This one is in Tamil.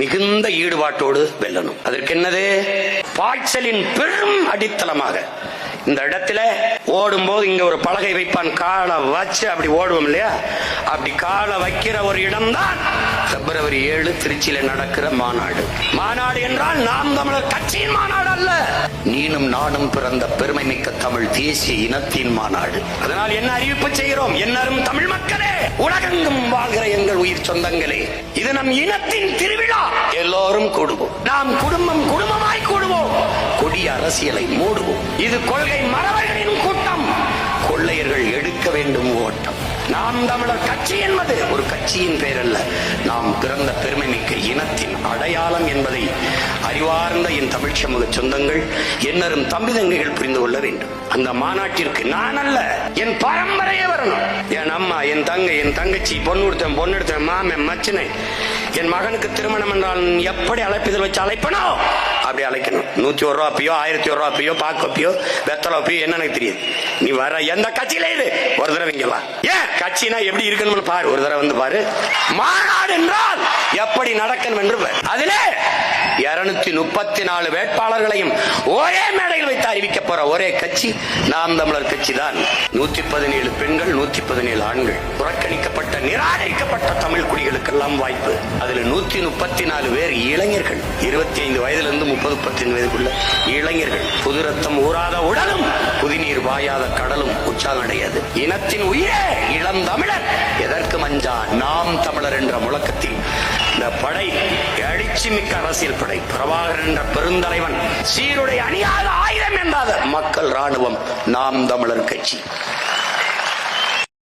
மிகுந்த ஈடுபாட்டோடு வெல்லணும். அதற்கு என்னது பாய்ச்சலின் பெரும் அடித்தளமாக. இந்த இடத்துல ஓடும் போது இங்க ஒரு பலகை வைப்பான். காலை வச்சு அப்படி ஓடுவோம் இல்லையா? அப்படி காலை வைக்கிற ஒரு இடம்தான் பிப்ரவரி ஏழு திருச்சியில நடக்கிற மாநாடு. மாநாடு என்றால் நாம் தமிழர் கட்சியின் மாநாடு அல்ல. நீனும் நானும் பிறந்த பெருமை மிக்க தமிழ் தேசிய இனத்தின் மாநாடு. அதனால் என்ன அறிவிப்பு செய்கிறோம்? என்னரும் தமிழ் உலகெங்கும் வாழ்கிற எங்கள் உயிர் சொந்தங்களே இது நம் இனத்தின் திருவிழா. எல்லோரும் கூடுவோம். நாம் குடும்பம் குடும்பமாய் கூடுவோம். கொடிய அரசியலை மூடுவோம். இது கொள்கை மறவர்களின் கூட்டம். கொள்ளையர்கள் எடுக்க வேண்டும் ஓட்டம். நாம் தமிழர் கட்சி என்பது ஒரு கட்சியின் பெயர் அல்ல நாம் பிறந்த பெருமை மிக்க இனத்தின் அடையாளம் என்பதை அறிவார்ந்த என் தமிழ் சமூக சொந்தங்கள் என்னரும் தம்பி தங்கைகள் புரிந்து கொள்ள வேண்டும். அந்த மாநாட்டிற்கு நான் அல்ல என் பரம்பரையே வரணும். என் அம்மா என் தங்கை என் தங்கச்சி பொண்ணுடுத்தன் பொண்ணு எடுத்தேன் மாமன் மச்சனை என் மகனுக்கு திருமணம் என்றால் எப்படி அழைப்பிதழ் வச்சு அழைப்பனோ அப்படி அழைக்கணும். நூத்தி ஒரு ரூபா பியோ ஆயிரத்தி ஒரு ரூபா பியோ பாக்கு பியோ வெத்தலை பியோ என்ன எனக்கு தெரியாது. நீ வர எந்த கட்சியில இது ஒரு தடவை இங்க வா. ஏன்? கட்சினா எப்படி இருக்கணும்னு பாரு. ஒரு தடவை வந்து பாரு. மாநாடு என்றால் எப்படி நடக்கணும் என்று அதிலே இருநூத்தி முப்பத்தி நாலு வேட்பாளர்களையும் ஒரே மேடையில் வைத்து அறிவிக்க போற ஒரே கட்சி நாம் தமிழர் கட்சி தான். நூத்தி பதினேழு பெண்கள் நூத்தி பதினேழு ஆண்கள். புறக்கணிக்கப்பட்ட நிராகரிக்கப்பட்ட தமிழ் குடிகளுக்கெல்லாம் வாய்ப்பு. அதுல நூத்தி முப்பத்தி நாலு பேர் இளைஞர்கள். இருபத்தி ஐந்து வயதிலிருந்து முப்பது முப்பத்தி வயதுக்குள்ள இளைஞர்கள். புது ரத்தம் ஊறாத உடலும் புதிநீர் வாயாத கடலும் உற்சாகம் அடையாது. இனத்தின் உயிரே இளம் தமிழர். எதற்கு மஞ்சா? நாம் தமிழர் என்ற முழக்கத்தில். இந்த படை எழுச்சி மிக்க அரசியல் படை பிரபாகரன் என்ற பெருந்தலைவன் சீருடைய அணியாத ஆயுதம் என்றாத மக்கள் ராணுவம் நாம் தமிழர் கட்சி.